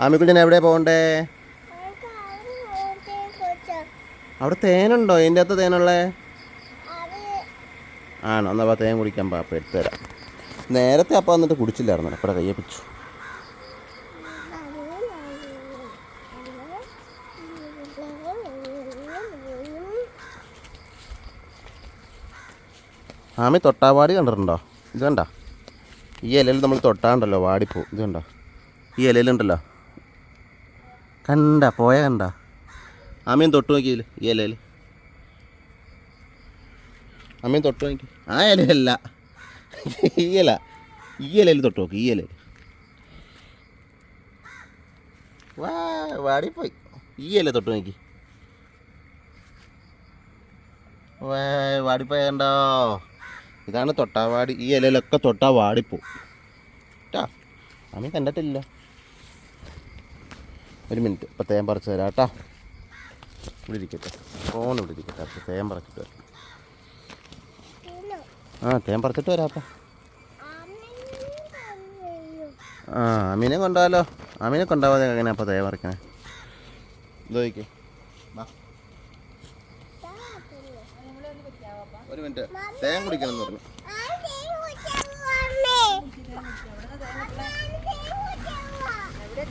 ആമിക്കുഞ്ഞൻ എവിടെയാ പോകണ്ടേ? അവിടെ തേനുണ്ടോ? എന്റെ അകത്ത് തേനുള്ളേ? ആണോ എന്നാ തേൻ കുടിക്കാൻ പാപ്പ എടുത്തു നേരത്തെ അപ്പം വന്നിട്ട് കുടിച്ചില്ലായിരുന്നു അപ്പോഴെ കയ്യെ പിടിച്ചു ആമി തൊട്ടാവാടി കണ്ടിട്ടുണ്ടോ? ഇത് കണ്ട? ഈ ഇലയിൽ നമ്മൾ തൊട്ടാണ്ടല്ലോ വാടിപ്പോ. ഇത് കണ്ടോ? ഈ ഇലയിലുണ്ടല്ലോ. കണ്ട പോയ കണ്ട. അമ്മയും തൊട്ട് നോക്കിയില്ല ഈ ഇലയിൽ അമ്മയും തൊട്ട് നോക്കി. ആ ഇലയല്ല. ഈ ഇല ഈ ഇലയിൽ തൊട്ട് നോക്കി ഈ ഇലയിൽ വാ വാടിപ്പോയി. ഈ ഇല തൊട്ട് നോക്കി. വാടിപ്പോയ കണ്ടോ? ഇതാണ് തൊട്ടാവാടി ഈ ഇലയിലൊക്കെ തൊട്ടാ വാടിപ്പോ. കേട്ടാ കണ്ടിട്ടില്ല. ഒരു മിനിറ്റ്. ഇപ്പം തേൻ പറിച്ച് തരാം കേട്ടോ. ഇവിടെ ഇരിക്കട്ടെ. ഫോൺ ഇവിടെ ഇരിക്കട്ടെ. അപ്പോൾ തേൻ പറിച്ചിട്ട് വരാം. ആ തേൻ പറിച്ചിട്ട് വരാം അപ്പം ആ അമീനെ കൊണ്ടുപോകാലോ. അമീനെ കൊണ്ടാവാതെ എങ്ങനെ അപ്പോൾ തേൻ പറിക്കണേ? ഇത് നോക്കിക്കേ. വാ ഒരു മിനിറ്റ്. തേൻ കുടിക്കണം എന്ന് പറഞ്ഞു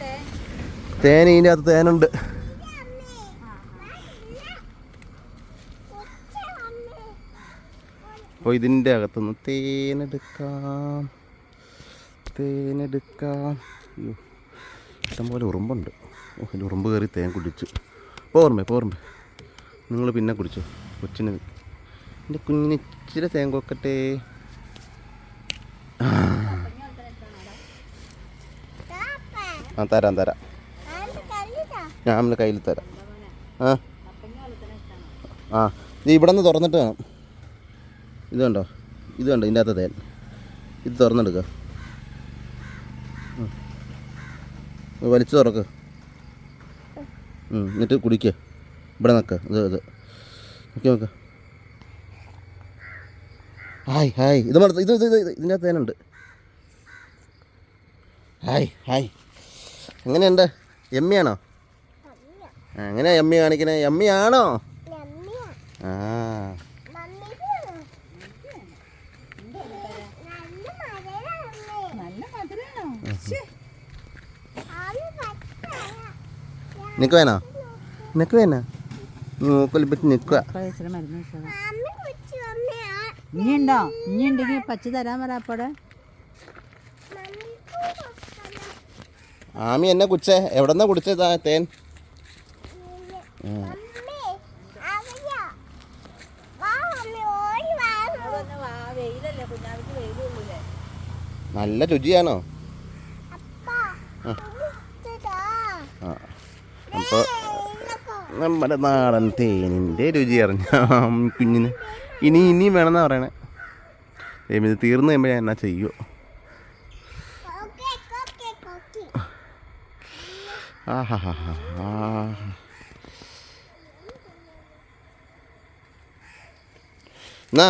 തേൻ ഇതിന്റെ അകത്ത് തേനുണ്ട്. അപ്പോൾ ഇതിന്റെ അകത്തുനിന്ന് തേനെടുക്കാം. തേനെടുക്കാം. അയ്യോ ഇഷ്ടംപോലെ ഉറുമ്പുണ്ട്. ഓ ഇതിൽ ഉറുമ്പ് കയറി തേൻ കുടിച്ചു. പോർമ്മേ പോർമ്മേ നിങ്ങൾ പിന്നെ കുടിച്ചു. കൊച്ചിന് എന്റെ കുഞ്ഞിന് ഇച്ചിരി തേൻ കൊക്കട്ടെ. ആ തരാം തരാം. ഞാൻ നമ്മളെ കയ്യിൽ തരാം. ആ. ആ. നീ ഇവിടെ നിന്ന് തുറന്നിട്ട് വേണം. ഇത് കണ്ടോ? ഇത് കണ്ടോ? ഇതിന്റെ അകത്ത് തേൻ. ഇത് തുറന്നെടുക്കുക വലിച്ചു തുറക്ക്. എന്നിട്ട് കുടിക്കുക ഇവിടെ നിൽക്കുക ഇത് ഇത്. നോക്കി നോക്കുക ഹായ് ഹായ്. ഇത് ഇത് ഇത് ഇത്. ഇതിന്റെ അകത്ത് തേനുണ്ട്. Hi hi. എങ്ങനെയുണ്ട്? എമ്മിയാണോ? എങ്ങനെയാ എമ്മി കാണിക്കണേ? എമ്മിയാണോ ആ. നല്ല മധുരാണോ. നിക്ക് വേണോ? നിക്ക് വേണോ? പറ്റി നിൽക്കുക. ഇച്ചിരി മരുന്ന് വെച്ചതാ ഇനിയുണ്ടോ? ഇനി ഉണ്ടെങ്കിൽ പച്ച തരാൻ പറ അപ്പോടെ. ആമി എന്നെ കുച്ചേ എവിടെന്നാ കുടിച്ചത് ആ തേൻ? നല്ല രുചിയാണോ? ആ. അപ്പോൾ നമ്മുടെ നാടൻ തേനിന്റെ രുചി അറിഞ്ഞ കുഞ്ഞിന്. ഇനി ഇനിയും വേണമെന്നാ പറയണേ. ഇത് തീർന്നു കഴിയുമ്പോൾ ഞാൻ എന്നാ ചെയ്യുമോ ആഹാ എന്നാ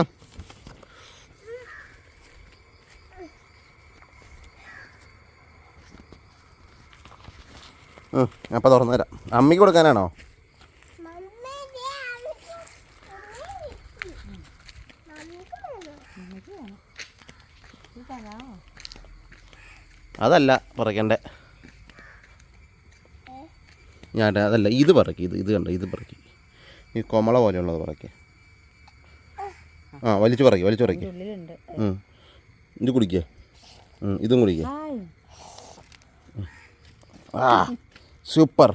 അപ്പം തുറന്നു തരാം. അമ്മയ്ക്ക് കൊടുക്കാനാണോ? അതല്ല പറക്കണ്ടേ. ഞാൻ അതല്ല ഇത് പറക്കി ഇത് ഇത് കണ്ട ഇത് പറക്കി. ഈ കൊമള പോലെയുള്ളത് പറക്കി. ആ വലിച്ചു പറയും വലിച്ചു പറയും. ഇത് കുടിക്കുക ഇതും കുടിക്കുക ആ സൂപ്പർ.